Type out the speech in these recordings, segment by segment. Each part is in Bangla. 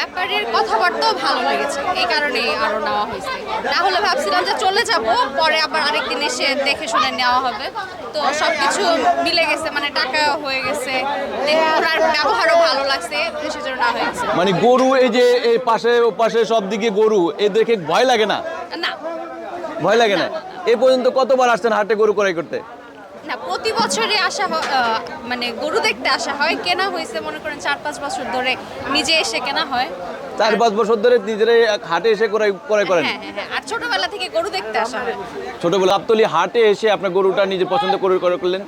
ব্যাপারের কথাবার্তাও ভালো লেগেছে। এই কারণে আরও নেওয়া হয়েছে। না হলে ভাবছিলাম যে চলে যাব পরে আবার আরেকদিন এসে দেখে শুনে নেওয়া হবে। তো সবকিছু মিলে গেছে মানে টাকা হয়ে গেছে। ওনার ব্যবহারও ভালো লাগছে সেজন্য না হয়ে গেছে। মানে গরু এই যে এই পাশে ও পাশে সব দিকে গরু এ দেখে ভয় লাগে না? না। ভয় লাগে না? এ পর্যন্ত কতবার আসছেন হাটে গরু ক্রয় করতে? না প্রতি বছরই আসা মানে গরু দেখতে আসা হয় কেনা হয়েছে মনে করেন চার পাঁচ বছর ধরে নিজে এসে কেনা হয়। চার পাঁচ বছর ধরে নিজেরাই হাটে এসে ক্রয় ক্রয় করেন? হ্যাঁ হ্যাঁ হ্যাঁ আর ছোটবেলা থেকে গরু দেখতে আসা হয়। ছোটবেলা আপতলি হাটে এসে আপনার গরুটা নিজে পছন্দ করে ক্রয় করলেন?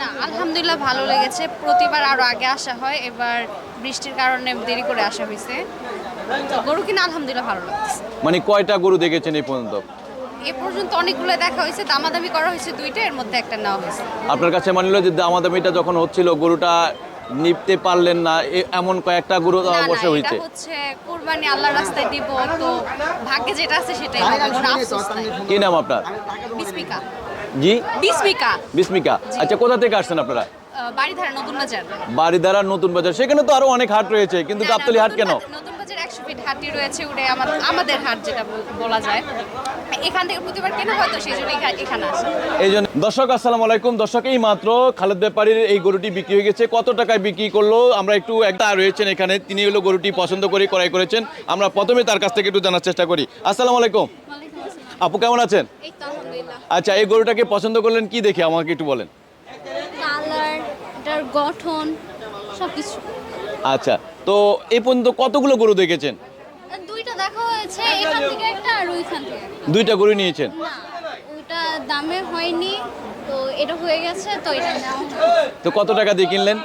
না আলহামদুলিল্লাহ ভালো লেগেছে। প্রতিবার আরও আগে আসা হয় এবার বৃষ্টির কারণে দেরি করে আসা হয়েছে। গরু কিনা আলহামদুলিল্লাহ ভালো লাগছে। মানে কয়টা গরু দেখেছেন এই পর্যন্ত? এ পর্যন্ত অনেকগুলো দেখা হয়েছে দামাদামি করা হয়েছে দুইটা এর মধ্যে একটা নেওয়া হয়েছে। আপনার কাছে মানিল যে দামাদামিটা যখন হচ্ছিল গরুটা নিপতে পারলেন না এমন কয়েকটা গরু হয়েছে। হচ্ছে কুরবানি আল্লাহর রাস্তায় দিব তো ভাগ্যে যেটা আছে সেটাই কি নাম আপনার? বিস্মিকা। জি? বিস্মিকা। বিস্মিকা। আচ্ছা কোথা থেকে আসছেন আপনারা? বাড়িধারা নতুন বাজার। বাড়িদারা নতুন বাজার। সেখানে তো আরও অনেক হাট রয়েছে কিন্তু গাবতলি হাট নতুন কেন বাজার- নতুন বাজার একশো ফিট হাটটি রয়েছে উঠে আমাদের আমাদের হাট যেটা বলা যায়। এখান থেকে প্রতিবার কেনা হয়তো সেই জন্য এখানে আসে। এই জন্য দর্শক আসসালামু আলাইকুম। দর্শক এই মাত্র খালেদ ব্যাপারীর এই গরুটি বিক্রি হয়ে গেছে। কত টাকায় বিক্রি করল? আমরা একটু একটা রয়েছেন এখানে। তিনি হলো গরুটি পছন্দ করে ক্রয় করেছেন। আমরা প্রথমে তার কাছ থেকে একটু জানার চেষ্টা করি। আসসালামু আলাইকুম। আপু কেমন আছেন? এই তো আলহামদুলিল্লাহ। আচ্ছা এই গরুটাকে পছন্দ করলেন কি দেখে? আমাকে একটু বলেন। কালার গঠন সব কিছু আচ্ছা তো এই পর্যন্ত কতগুলো গরু দেখেছেন দুইটা দেখা হয়েছে এখান থেকে একটা আর ওইখান থেকে দুইটা গরু নিয়েছেন? না ওইটা দামে হয়নি তো এটা হয়ে গেছে তো এটা তো কত টাকা দিয়ে কিনলেন?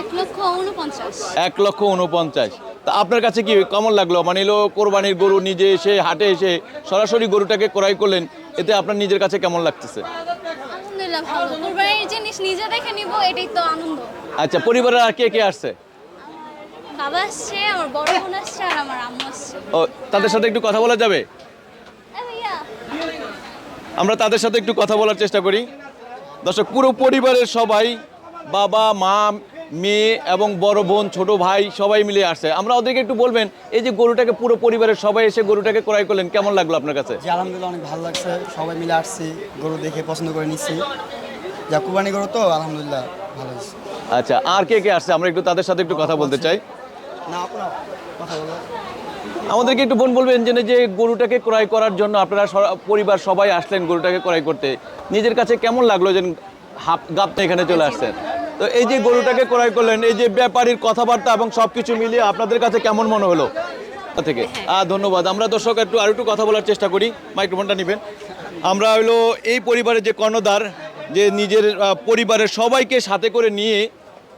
এক লক্ষ উনপঞ্চাশ। এক লক্ষ উনপঞ্চাশ। তা আপনার কাছে কি কেমন লাগল? মানে এলো কোরবানির গরু নিজে এসে হাটে এসে সরাসরি গরুটাকে ক্রয় করলেন এতে আপনার নিজের কাছে কেমন লাগতেছে? আলহামদুলিল্লাহ ভালো। কোরবানির জিনিস নিজে দেখে নিব এটাই তো আনন্দ। আচ্ছা পরিবারের আর কে কে আসছে? বাবা আসছে আমার বড় বোন আসছে আর আমার আম্মু আসছে। ও তাদের সাথে একটু কথা বলা যাবে? আমরা তাদের সাথে একটু কথা বলার চেষ্টা করি। দর্শক পুরো পরিবারের সবাই বাবা মা মেয়ে এবং বড় বোন ছোট ভাই সবাই মিলে আসছে। আমরা ওদেরকে একটু বলবেন এই যে গরুটাকে পুরো পরিবারের সবাই এসে গরুটাকে ক্রয় করলেন কেমন লাগল আপনার কাছে? জি আলহামদুলিল্লাহ অনেক ভালো লাগছে। সবাই মিলে আসছি গরু দেখে পছন্দ করে নিচ্ছি। যা কুরবানি গরু তো আলহামদুলিল্লাহ ভালো আচ্ছা আর কে কে আসছে? আমরা একটু তাদের সাথে একটু কথা বলতে চাই। আমাদেরকে একটু বোন বলবেন যে যে গরুটাকে ক্রয় করার জন্য আপনারা পরিবার সবাই আসলেন গরুটাকে ক্রয় করতে। নিজের কাছে কেমন লাগল যে হাফ গাপতে এখানে চলে আসছেন? তো এই যে গরুটাকে ক্রয় করলেন এই যে ব্যাপারীর কথাবার্তা এবং সব কিছু মিলিয়ে আপনাদের কাছে কেমন মনে হলো? থেকে। আহ, ধন্যবাদ। আমরা দর্শক একটু আর একটু কথা বলার চেষ্টা করি। মাইক্রোফোনটা নেবেন। আমরা হলো এই পরিবারের যে কর্ণধার যে নিজের পরিবারের সবাইকে সাথে করে নিয়ে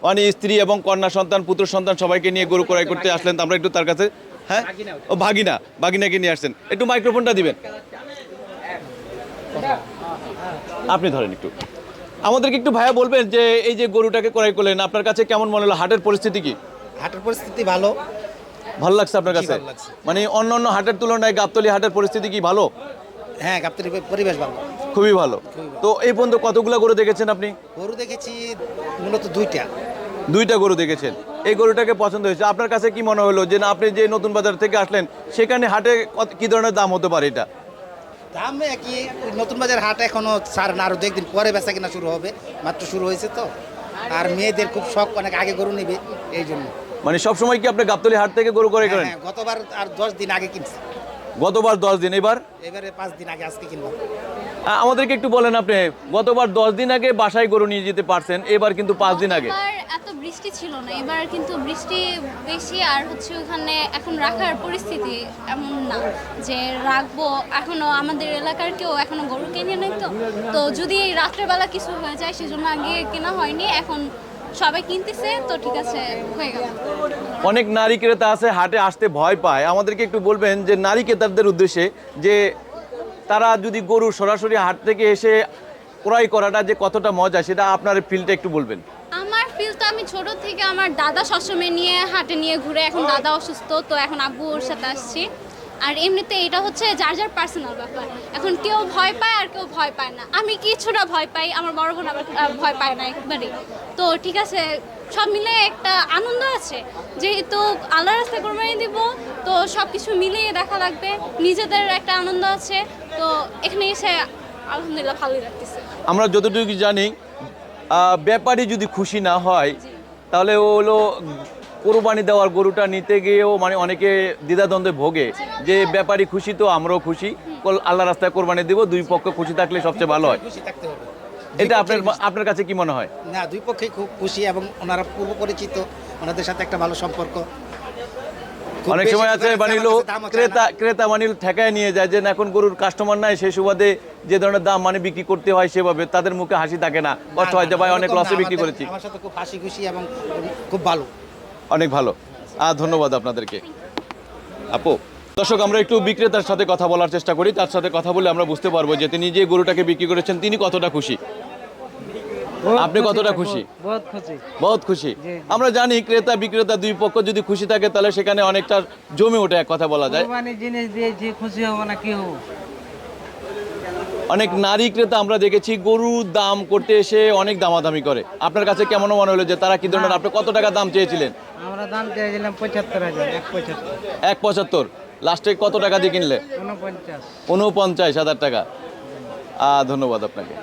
মানে স্ত্রী এবং কন্যা সন্তান পুত্র সন্তান সবাইকে নিয়ে গরু ক্রয় করতে আসলেন তো আমরা একটু তার কাছে হ্যাঁ? ও ভাগিনা ভাগিনাকে নিয়ে আসছেন। একটু মাইক্রোফোনটা দিবেন। আপনি ধরেন একটু। আমাদেরকে একটু ভাইয়া বলবেন যে এই যে গরুটাকে ক্রয় করলেন আপনার কাছে কেমন মনে হলো? হাটের পরিস্থিতি কি? হাটের পরিস্থিতি ভালো। ভালো লাগছে আপনার কাছে? মানে অন্য অন্য হাটের তুলনায় গাবতলি হাটের পরিস্থিতি কি ভালো? হ্যাঁ গাবতলির পরিবেশ ভালো। খুবই ভালো। তো এই পর্যন্ত কতগুলো গরু দেখেছেন আপনি? গরু দেখেছি মূলত দুইটা। দুইটা গরু দেখেছেন। এই গরুটাকে পছন্দ হয়েছে। আপনার কাছে কি মনে হলো যে না আপনি যে নতুন বাজার থেকে আসলেন সেখানে হাটে কি ধরনের দাম হতে পারে এটা? দাম কি নতুন বাজার হাট এখনও ছাড় না। আরও দু একদিন পরে বেচা কিনা শুরু হবে মাত্র শুরু হয়েছে তো। আর মেয়েদের খুব শখ অনেক আগে গরু নেবে এই জন্য। মানে সবসময় কি আপনি গাবতলি হাট থেকে গরু ক্রয় করেন? হ্যাঁ, গতবার আর দশ দিন আগে কিনছি। গতবার দশ দিন এবার? এবারে পাঁচ দিন আগে আজকে কিনবো আ- আমাদেরকে একটু বলেন আপনি গতবার দশ দিন আগে বাসায় গরু নিয়ে যেতে পারছেন এবার কিন্তু পাঁচ দিন আগে? এত বৃষ্টি ছিল না এবার কিন্তু বৃষ্টি বেশি আর হচ্ছে ওখানে এখন রাখার পরিস্থিতি এমন না যে রাখব। এখনও আমাদের এলাকার কেউ এখনও গরু কিনে নাই তো। তো যদি রাত্রেবেলা কিছু হয়ে যায় সেজন্য আগে কেনা হয়নি এখন সবাই কিনতেছে তো ঠিক আছে হয়ে গেল। অনেক নারী ক্রেতা আছে হাটে আসতে ভয় পায়। আমাদেরকে একটু বলবেন যে নারী ক্রেতাদের উদ্দেশ্যে যে তারা যদি গরু সরাসরি হাট থেকে এসে ক্রয় করাটা যে কতটা মজা সেটা আপনার ফিলটা একটু বলবেন। আমার ফিল তো আমি ছোট থেকে আমার দাদা সবসময় নিয়ে হাটে নিয়ে ঘুরে এখন দাদা অসুস্থ তো এখন আব্বু ওর সাথে আসছি। আর এমনিতে এটা হচ্ছে যার যার পার্সোনাল ব্যাপার। এখন কেউ ভয় পায় আর কেউ ভয় পায় না। আমি কিছুটা ভয় পাই আমার বড় বোন আবার ভয় পায় না একবারেই তো ঠিক আছে সব মিলে একটা আনন্দ আছে যেহেতু আল্লাহ রাস্তায় কোরবানি দিব তো সব কিছু মিলিয়ে দেখা লাগবে নিজেদের একটা আনন্দ আছে। তো এখানে এসে আলহামদুলিল্লাহ ভালোই লাগতেছে। আমরা যতটুকু জানি ব্যাপারী যদি খুশি না হয় তাহলে ও হলো কোরবানি দেওয়ার গরুটা নিতে গিয়েও মানে অনেকে দ্বিধাদ্বন্দ্বে ভোগে। যে ব্যাপারী খুশি তো আমরাও খুশি। আল্লাহ রাস্তায় কোরবানি দিব দুই পক্ষ খুশি থাকলে সবচেয়ে ভালো হয়। খুশি থাকতে হবে। এটা আপনার আপনার কাছে কি মনে হয়? না দুই পক্ষেই খুব খুশি এবং ওনারা পূর্ব পরিচিত ওনাদের সাথে একটা ভালো সম্পর্ক। অনেক সময় আছে সুপারিশ মানিলো আমার কাছে দামও চায় না। ক্রেতা ক্রেতা মানিল ঠেকায় নিয়ে যায় যে এখন গরুর কাস্টমার নাই সেই সুবাদে যে ধরনের দাম মানে বিক্রি করতে হয় সেভাবে তাদের মুখে হাসি থাকে না। কষ্ট হয় যে ভাই অনেক লসে বিক্রি করেছি। আমার সাথে খুব হাসি খুশি এবং খুব ভালো। অনেক ভালো। আর ধন্যবাদ আপনাদেরকে। আপু দর্শক আমরা একটু বিক্রেতার সাথে কথা বলার চেষ্টা করি। তার সাথে কথা বলে আমরা বুঝতে পারব যে তিনি যে গরুটাকে বিক্রি করেছেন তিনি কতটা খুশি? আপনি কতটা খুশি? বহুত খুশি। আমরা জানি ক্রেতা বিক্রেতা দুই পক্ষ যদি খুশি থাকে তাহলে সেখানে অনেকটা জমে ওঠে এক কথা বলা যায়। জিনিস দিয়েছি খুশি হব না কি হব? অনেক নারী ক্রেতা আমরা দেখেছি গরুর দাম করতে এসে অনেক দামাদামি করে। আপনার কাছে কেমন মনে হলো যে তারা কি ধরনের আপনি কত টাকা দাম চেয়েছিলেন? আমরা দাম চেয়েছিলাম পঁচাত্তর হাজার এক পঁচাত্তর। লাস্টে কত টাকা দিয়ে কিনলে? উনপঞ্চাশ ঊনপঞ্চাশ হাজার টাকা। আ ধন্যবাদ আপনাকে।